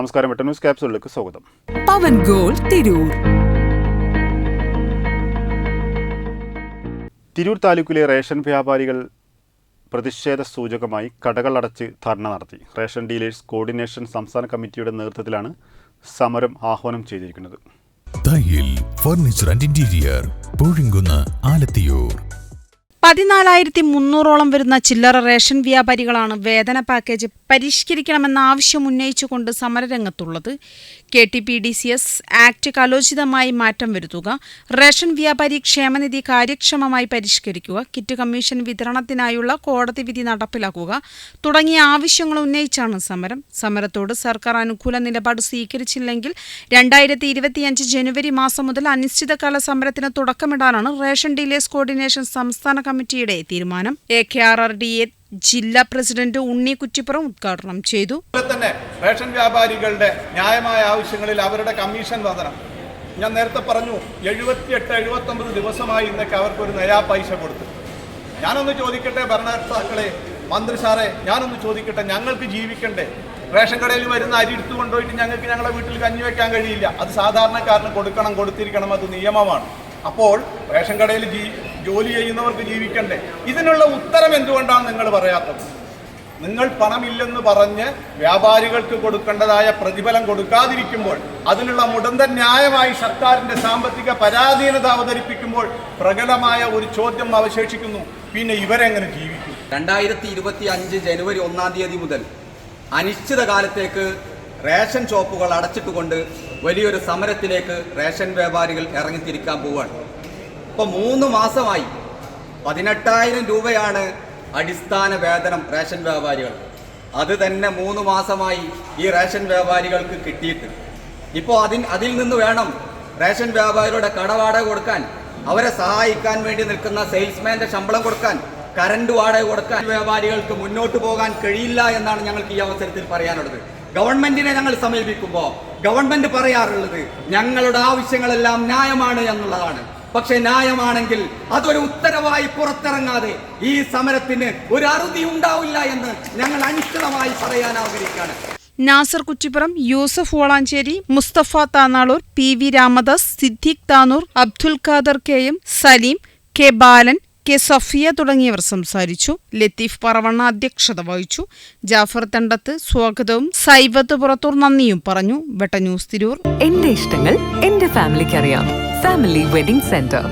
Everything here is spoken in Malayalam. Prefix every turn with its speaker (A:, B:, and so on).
A: നമസ്കാരം. വെട്ട ന്യൂസ് ക്യാപ്സുകളിലേക്ക് സ്വാഗതം.
B: പവൻ ഗോൾ തിരൂർ.
A: തിരൂർ താലൂക്കിലെ റേഷൻ വ്യാപാരികൾ പ്രതിഷേധ സൂചകമായി കടകൾ അടച്ച് ധർണ നടത്തി. റേഷൻ ഡീലേഴ്സ് കോർഡിനേഷൻ സംസ്ഥാന കമ്മിറ്റിയുടെ നേതൃത്വത്തിലാണ് സമരം ആഹ്വാനം ചെയ്തിരിക്കുന്നത്.
C: Thayyil furniture and interior Poozhikunnu Alathiyur.
D: പതിനാലായിരത്തി മുന്നൂറോളം വരുന്ന ചില്ലറ റേഷൻ വ്യാപാരികളാണ് വേതന പാക്കേജ് പരിഷ്കരിക്കണമെന്ന ആവശ്യം ഉന്നയിച്ചുകൊണ്ട് സമരരംഗത്തുള്ളത് K T P D C S act കലോചിതമായി മാറ്റം വരുത്തുക റേഷൻ വ്യാപാരി ക്ഷേമനിധി കാര്യക്ഷമമായി പരിഷ്കരിക്കുക കിറ്റ് കമ്മീഷൻ വിതരണത്തിനായുള്ള കോടതി വിധി നടപ്പിലാക്കുക തുടങ്ങിയ ആവശ്യങ്ങൾ ഉന്നയിച്ചാണ് സമരം. സമരത്തോട് സർക്കാർ അനുകൂല നിലപാട് സ്വീകരിച്ചില്ലെങ്കിൽ രണ്ടായിരത്തി ഇരുപത്തിയഞ്ച് ജനുവരി മാസം മുതൽ അനിശ്ചിതകാല സമരത്തിന് തുടക്കമിടാനാണ് റേഷൻ ഡീലേഴ്സ് കോർഡിനേഷൻ സംസ്ഥാന കമ്മിറ്റിയുടെ തീരുമാനം. A K R R D A ജില്ലാ പ്രസിഡന്റ് ഉണ്ണി കുറ്റിപ്പുറം ഉദ്ഘാടനം ചെയ്തു.
E: തന്നെ റേഷൻ വ്യാപാരികളുടെ ന്യായമായ ആവശ്യങ്ങളിൽ അവരുടെ കമ്മീഷൻ വാദനം ഞാൻ നേരത്തെ പറഞ്ഞു എഴുപത്തിയെട്ട് എഴുപത്തൊമ്പത് ദിവസമായി ഇന്നൊക്കെ അവർക്ക് ഒരു നയാ പൈസ കൊടുത്തു. ഞാനൊന്ന് ചോദിക്കട്ടെ ഭരണകർത്താക്കളെ മന്ത്രി സാറേ ഞാനൊന്ന് ചോദിക്കട്ടെ ഞങ്ങൾക്ക് ജീവിക്കണ്ടേ? റേഷൻ കടയിൽ വരുന്ന അരി എടുത്തു കൊണ്ടുപോയിട്ട് ഞങ്ങൾക്ക് ഞങ്ങളുടെ വീട്ടിൽ കഞ്ഞി വെക്കാൻ കഴിയില്ല. അത് സാധാരണക്കാരന് കൊടുക്കണം കൊടുത്തിരിക്കണം അത് നിയമമാണ്. അപ്പോൾ റേഷൻ കടയിൽ ജീ ജോലി ചെയ്യുന്നവർക്ക് ജീവിക്കണ്ടേ? ഇതിനുള്ള ഉത്തരം എന്തുകൊണ്ടാണ് നിങ്ങൾ പറയാത്തത്? നിങ്ങൾ പണമില്ലെന്ന് പറഞ്ഞ് വ്യാപാരികൾക്ക് കൊടുക്കേണ്ടതായ പ്രതിഫലം കൊടുക്കാതിരിക്കുമ്പോൾ അതിനുള്ള മുടന്ത ന്യായമായി സർക്കാരിന്റെ സാമ്പത്തിക പരാധീനത അവതരിപ്പിക്കുമ്പോൾ പ്രകടമായ ഒരു ചോദ്യം അവശേഷിക്കുന്നു. പിന്നെ ഇവരെങ്ങനെ ജീവിക്കും?
F: രണ്ടായിരത്തി ഇരുപത്തി അഞ്ച് ജനുവരി ഒന്നാം തീയതി മുതൽ അനിശ്ചിതകാലത്തേക്ക് റേഷൻ ഷോപ്പുകൾ അടച്ചിട്ടുകൊണ്ട് വലിയൊരു സമരത്തിലേക്ക് റേഷൻ വ്യാപാരികൾ ഇറങ്ങിത്തിരിക്കാൻ പോവുകയാണ്. ഇപ്പോൾ മൂന്ന് മാസമായി പതിനെട്ടായിരം രൂപയാണ് അടിസ്ഥാന വേതനം റേഷൻ വ്യാപാരികൾ. അത് തന്നെ മൂന്ന് മാസമായി ഈ റേഷൻ വ്യാപാരികൾക്ക് കിട്ടിയിട്ട്. ഇപ്പോൾ അതിൽ അതിൽ നിന്ന് വേണം റേഷൻ വ്യാപാരികളുടെ കടവാടക കൊടുക്കാൻ. അവരെ സഹായിക്കാൻ വേണ്ടി നിൽക്കുന്ന സെയിൽസ്മാന്റെ ശമ്പളം കൊടുക്കാൻ കറണ്ട് വാടക കൊടുക്കാൻ വ്യാപാരികൾക്ക് മുന്നോട്ട് പോകാൻ കഴിയില്ല എന്നാണ് ഞങ്ങൾക്ക് ഈ അവസരത്തിൽ പറയാനുള്ളത്. ഗവൺമെന്റിനെ ഞങ്ങൾ സമീപിക്കുമ്പോൾ ഗവൺമെന്റ് പറയാറുള്ളത് ഞങ്ങളുടെ ആവശ്യങ്ങളെല്ലാം ന്യായമാണ് എന്നുള്ളതാണ്. പക്ഷെ ന്യായമാണെങ്കിൽ അതൊരു ഉത്തരവായി പുറത്തിറങ്ങാതെ ഈ സമരത്തിന് ഒരു അറുതി ഉണ്ടാവില്ല എന്ന് ഞങ്ങൾ അനിശ്ചിതമായി പറയാൻ ആഗ്രഹിക്കുകയാണ്.
D: Nasar Kuttippuram Yusuf Olanchery Mustafa Tanalur P V Ramadas Siddique Tanur Abdul Khader K M Saleem K Balan K Safiya തുടങ്ങിയവർ സംസാരിച്ചു. ലത്തീഫ് പറവണ്ണ അധ്യക്ഷത വഹിച്ചു. ജാഫർ തണ്ടത്ത് സ്വാഗതവും സൈബത്ത് പുറത്തൂർ നന്ദിയും പറഞ്ഞു. വെട്ട ന്യൂസ് തിരൂർ.
B: എന്റെ ഇഷ്ടങ്ങൾ എന്റെ ഫാമിലിക്ക് അറിയാം ഫാമിലി വെഡിംഗ് സെന്റർ.